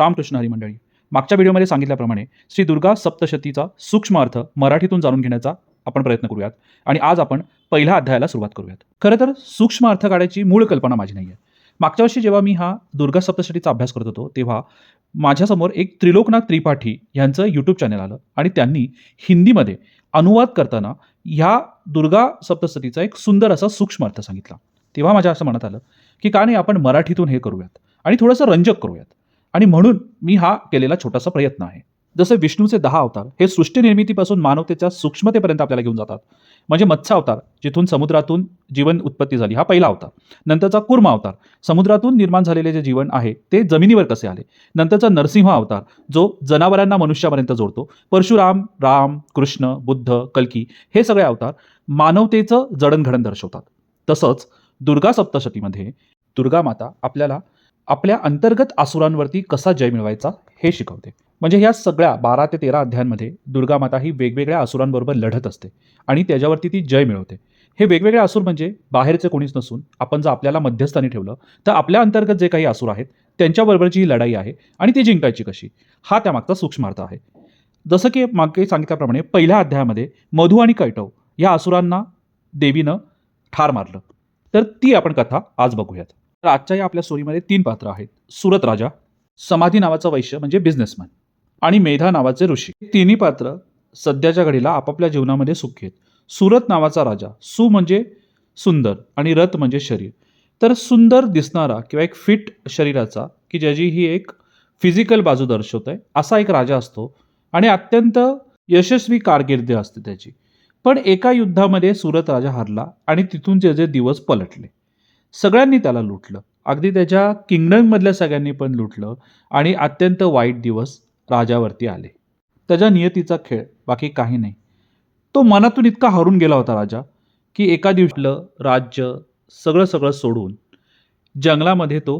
रामकृष्ण हरी मंडळी. मागच्या व्हिडिओमध्ये सांगितल्याप्रमाणे श्री दुर्गा सप्तशतीचा सूक्ष्म अर्थ मराठीतून जाणून घेण्याचा आपण प्रयत्न करूयात आणि आज आपण पहिल्या अध्यायाला सुरुवात करूयात. खरं तर सूक्ष्म अर्थ काढायची मूळ कल्पना माझी नाही आहे मागच्या वर्षी जेव्हा मी हा दुर्गा सप्तशतीचा अभ्यास करत होतो तेव्हा माझ्यासमोर एक त्रिलोकनाथ त्रिपाठी यांचं यूट्यूब चॅनल आलं आणि त्यांनी हिंदीमध्ये अनुवाद करताना ह्या दुर्गा सप्तशतीचा एक सुंदर असा सूक्ष्म अर्थ सांगितला. तेव्हा माझ्या असं मनात आलं की का नाही आपण मराठीतून हे करूयात आणि थोडंसं रंजक करूयात. आणि म्हणून मी हा केलेला छोटासा प्रयत्न आहे. जसे विष्णूचे दहा अवतार हे सृष्टी निर्मितीपासून मानवतेच्या सूक्ष्मतेपर्यंत आपल्याला घेऊन जातात. म्हणजे मत्स्य अवतार जिथून समुद्रातून जीवन उत्पत्ती झाली. हा पहिला अवतार. नंतरचा कुर्म अवतार. समुद्रातून निर्माण झालेले जे जीवन आहे ते जमिनीवर कसे आले? नंतरचा नरसिंह अवतार जो जनावरांना मनुष्यापर्यंत जोडतो. परशुराम राम कृष्ण बुद्ध कल्की हे सगळे अवतार मानवतेचं जडणघडण दर्शवतात. तसंच दुर्गा सप्तशतीमध्ये दुर्गा माता आपल्याला आपल्या अंतर्गत आसुरांवरती कसा जय मिळवायचा हे शिकवते. म्हणजे ह्या सगळ्या बारा ते तेरा अध्यायांमध्ये दुर्गा माता ही वेगवेगळ्या असुरांबरोबर लढत असते आणि त्याच्यावरती ती जय मिळवते. हे वेगवेगळे असुर म्हणजे बाहेरचे कोणीच नसून आपण जर आपल्याला मध्यस्थानी ठेवलं तर आपल्या अंतर्गत जे काही असुर आहेत त्यांच्याबरोबरची ही लढाई आहे आणि ती जिंकायची कशी? हा त्यामागचा सूक्ष्मार्थ आहे. जसं की मागे सांगितल्याप्रमाणे पहिल्या अध्यायामध्ये मधु आणि कैटव या असुरांना देवीनं ठार मारलं. तर ती आपण कथा आज बघूयात. तर आजच्या या आपल्या स्टोरीमध्ये तीन पात्र आहेत. सुरत राजा समाधी नावाचा वैश्य म्हणजे बिझनेसमॅन आणि मेधा नावाचे ऋषी. तिन्ही पात्र सध्याच्या घडीला आपापल्या जीवनामध्ये सुखी आहेत सुरत नावाचा राजा सु म्हणजे सुंदर आणि रथ म्हणजे शरीर. तर सुंदर दिसणारा किंवा एक फिट शरीराचा की ज्याची ही एक फिजिकल बाजू दर्शवत आहे असा एक राजा असतो आणि अत्यंत यशस्वी कारकिर्दी असते त्याची. पण एका युद्धामध्ये सुरत राजा हरला आणि तिथून जे दिवस पलटले. सगळ्यांनी त्याला लुटलं. अगदी त्याच्या किंगडममधल्या सगळ्यांनी पण लुटलं आणि अत्यंत वाईट दिवस राजावरती आले. त्याच्या नियतीचा खेळ बाकी काही नाही. तो मनातून इतका हरून गेला होता राजा की एका दिवशीलं राज्य सगळं सगळं सोडून जंगलामध्ये तो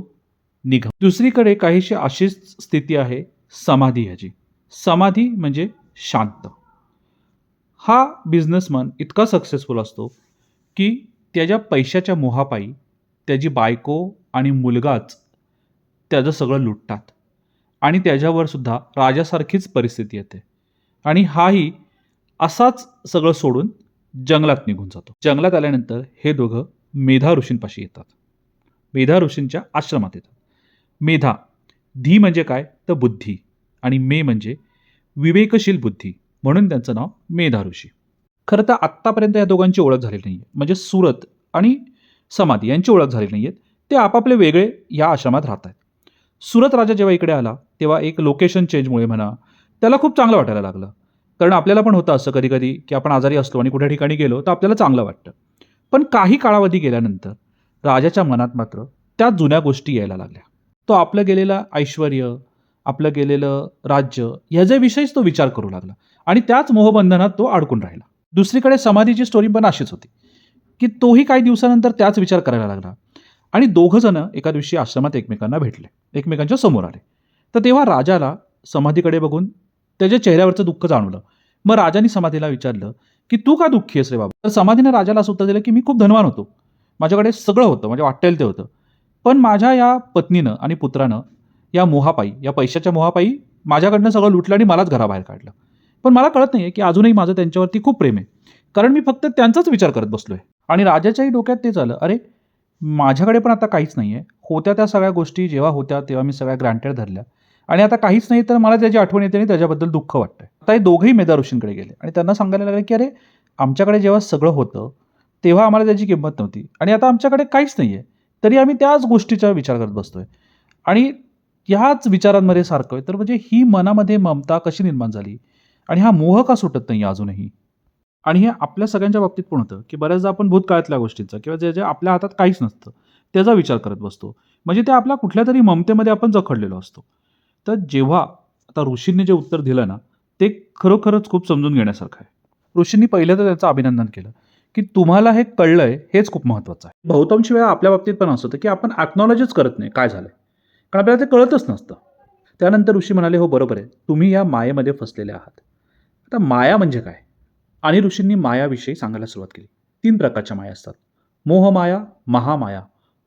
निघा दुसरीकडे काहीशी अशीच स्थिती आहे समाधी ह्याची. समाधी म्हणजे शांत. हा बिझनेसमन इतका सक्सेसफुल असतो की त्याच्या पैशाच्या मोहापायी त्याची बायको आणि मुलगाच त्याचं सगळं लुटतात. आणि त्याच्यावर सुद्धा राजासारखीच परिस्थिती येते. आणि हाही असाच सगळं सोडून जंगलात निघून जातो. जंगलात आल्यानंतर हे दोघं मेधा ऋषींपाशी येतात. मेधा ऋषींच्या आश्रमात येतात. मेधा धी म्हणजे काय? तर बुद्धी. आणि मे म्हणजे विवेकशील बुद्धी. म्हणून त्यांचं नाव मेधा ऋषी. खरं तर आत्तापर्यंत या दोघांची ओळख झालेली नाही आहे म्हणजे सुरत आणि समाधी यांची ओळख झाली नाही आहेत ते आपापले वेगळे या आश्रमात राहत आहेत सुरत राजा जेव्हा इकडे आला तेव्हा एक लोकेशन चेंजमुळे म्हणा त्याला खूप चांगलं वाटायला लागलं. कारण आपल्याला पण होतं असं कधी कधी की आपण आजारी असलो आणि कुठल्या ठिकाणी गेलो तर आपल्याला चांगलं वाटतं. पण काही काळावधी गेल्यानंतर राजाच्या मनात मात्र त्या जुन्या गोष्टी यायला लागल्या. तो आपलं गेलेलं ऐश्वर आपलं गेलेलं राज्य ह्याच्याविषयीच तो विचार करू लागला. आणि त्याच मोहबंधनात तो अडकून राहिला. दुसरीकडे समाधीची स्टोरी पण अशीच होती. की तोही काही दिवसानंतर त्याच विचार करायला लागला. आणि दोघंजणं एका दिवशी आश्रमात एकमेकांना भेटले. एकमेकांच्या समोर आले. तर तेव्हा राजाला समाधीकडे बघून त्याच्या चेहऱ्यावरचं दुःख जाणवलं. मग राजाने समाधीला विचारलं की तू का दुःखी आहेस रे बाबा? तर समाधीनं राजाला असं उत्तर दिलं की मी खूप धनवान होतो. माझ्याकडे सगळं होतं म्हणजे वाटेल ते होतं. पण माझ्या या पत्नीनं आणि पुत्रानं या मोहापायी या पैशाच्या मोहापायी माझ्याकडनं सगळं लुटलं आणि मलाच घराबाहेर काढलं. पण मला कळत नाही आहे की अजूनही माझं त्यांच्यावरती खूप प्रेम आहे. कारण मी फक्त त्यांचाच विचार करत बसलो आहे आणि राजाच्याही डोक्यात ते झालं अरे माझ्याकडे पण आता काहीच नाही आहे होत्या त्या सगळ्या गोष्टी जेव्हा होत्या तेव्हा मी सगळ्या ग्रँटेड धरल्या. आणि आता काहीच नाही तर मला त्याची आठवण येते आणि त्याच्याबद्दल दुःख वाटतं आता हे दोघंही मेधा ऋषींकडे गेले आणि त्यांना सांगायला लागले की अरे आमच्याकडे जेव्हा सगळं होतं तेव्हा आम्हाला त्याची किंमत नव्हती. आणि आता आमच्याकडे काहीच नाही आहे तरी आम्ही त्याच गोष्टीचा विचार करत बसतोय. आणि ह्याच विचारांमध्ये सारखं आहे तर म्हणजे ही मनामध्ये ममता कशी निर्माण झाली? आणि हा मोह का सुटत नाही अजूनही? आणि हे आपल्या सगळ्यांच्या बाबतीत पण होतं की बऱ्याचदा आपण भूतकाळातल्या गोष्टींचा किंवा जे जे आपल्या हातात काहीच नसतं त्याचा विचार करत बसतो. म्हणजे ते आपल्या कुठल्या तरी ममतेमध्ये आपण जखडलेलो असतो. तर जेव्हा आता ऋषींनी जे उत्तर दिलं ना ते खरोखरच खूप समजून घेण्यासारखं आहे. ऋषींनी पहिलं तर त्याचं अभिनंदन केलं की तुम्हाला हे कळलं आहे हेच खूप महत्त्वाचं आहे. बहुतांश वेळा आपल्या बाबतीत पण असं होतं की आपण ॲक्नॉलॉजच करत नाही काय झालं कारण आपल्याला ते कळतच नसतं. त्यानंतर ऋषी म्हणाले हो बरोबर आहे. तुम्ही या मायेमध्ये फसलेले आहात. आता माया म्हणजे काय? आणि ऋषींनी मायाविषयी सांगायला सुरुवात केली. तीन प्रकारच्या माया असतात. मोहमाया महामाया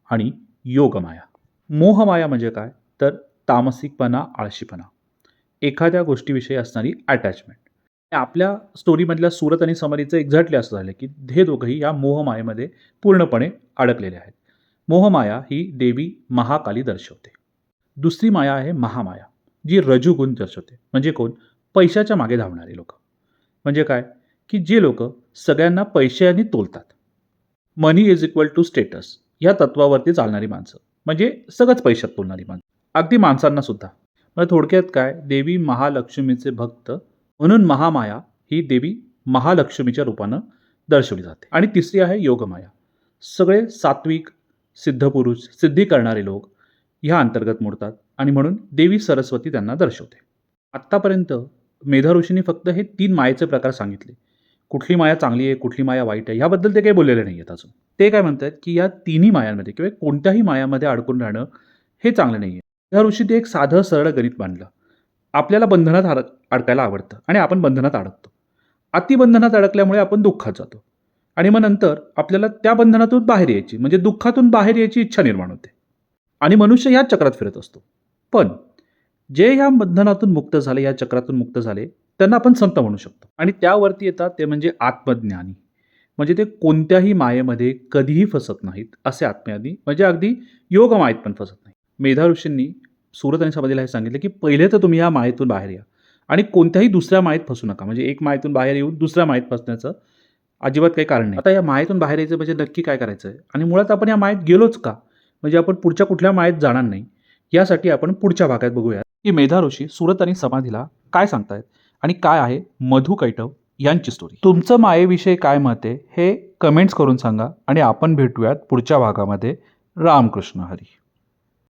आणि योगमाया. मोहमाया म्हणजे काय? तर तामसिकपणा आळशीपणा. एखाद्या गोष्टीविषयी असणारी अटॅचमेंट आपल्या स्टोरीमधल्या सुरत आणि समरीचं एक्झॅक्टली असं झालं की हे दोघंही या मोहमायेमध्ये पूर्णपणे अडकलेले आहेत. मोहमाया ही देवी महाकाली दर्शवते. दुसरी माया आहे महामाया जी रजुगुण दर्शवते. म्हणजे कोण? पैशाच्या मागे धावणारे लोक. म्हणजे काय? की जे लोक सगळ्यांना पैशाने तोलतात. Money is equal to status या तत्वावरती चालणारी माणसं. म्हणजे सगळंच पैशात तोलणारी माणसं. अगदी माणसांना सुद्धा. मग थोडक्यात काय? देवी महालक्ष्मीचे भक्त म्हणून महामाया ही देवी महालक्ष्मीच्या रूपानं दर्शवली जाते. आणि तिसरी आहे योगमाया. सगळे सात्विक सिद्धपुरुष सिद्धी करणारे लोक ह्या अंतर्गत मोडतात आणि म्हणून देवी सरस्वती त्यांना दर्शवते. आत्तापर्यंत मेधा ऋषींनी फक्त हे तीन मायेचे प्रकार सांगितले. कुठली माया चांगली आहे कुठली माया वाईट आहे ह्याबद्दल ते काही बोललेले नाही आहेत अजून. ते काय म्हणतात की या तिन्ही मायांमध्ये किंवा कोणत्याही मायामध्ये अडकून राहणं हे चांगलं नाही आहे मेधा ऋषींनी एक साधं सरळ गणित मांडलं. आपल्याला बंधनात अडक अडकायला आवडतं आणि आपण बंधनात अडकतो. अतिबंधनात अडकल्यामुळे आपण दुःखात जातो. आणि मग नंतर आपल्याला त्या बंधनातून बाहेर यायची म्हणजे दुःखातून बाहेर यायची इच्छा निर्माण होते. आणि मनुष्य याच चक्रात फिरत असतो. पण जे या बंधनातून मुक्त झाले या चक्रातून मुक्त झाले त्यांना आपण संत म्हणू शकतो. आणि त्यावरती येतात ते म्हणजे आत्मज्ञानी. म्हणजे ते कोणत्याही मायेमध्ये कधीही फसत नाहीत असे आत्मज्ञानी म्हणजे अगदी योग मायेत पण फसत नाही मेधा ऋषींनी सुरत आणि समाधीला हे सांगितलं की पहिले तर तुम्ही या मायेतून बाहेर या. आणि कोणत्याही दुसऱ्या मायेत फसू नका. म्हणजे एक मायेतून बाहेर येऊन दुसऱ्या मायेत फसण्याचं अजिबात काही कारण नाही. आता या मायेतून बाहेर यायचं म्हणजे नक्की काय करायचं आहे? आणि मुळात आपण या मायेत गेलोच का? म्हणजे आपण पुढच्या कुठल्या मायेत जाणार नाही? यासाठी आपण पुढच्या भागात बघूया. की मेधा ऋषी सुरत आणि समाधीला काय सांगतायत? आणि काय आहे? मधु कैटव यांची स्टोरी तुमचं मायेविषयी काय मत आहे? हे कमेंट्स करून सांगा आणि आपण भेटूयात पुढच्या भागामध्ये. रामकृष्ण हरी.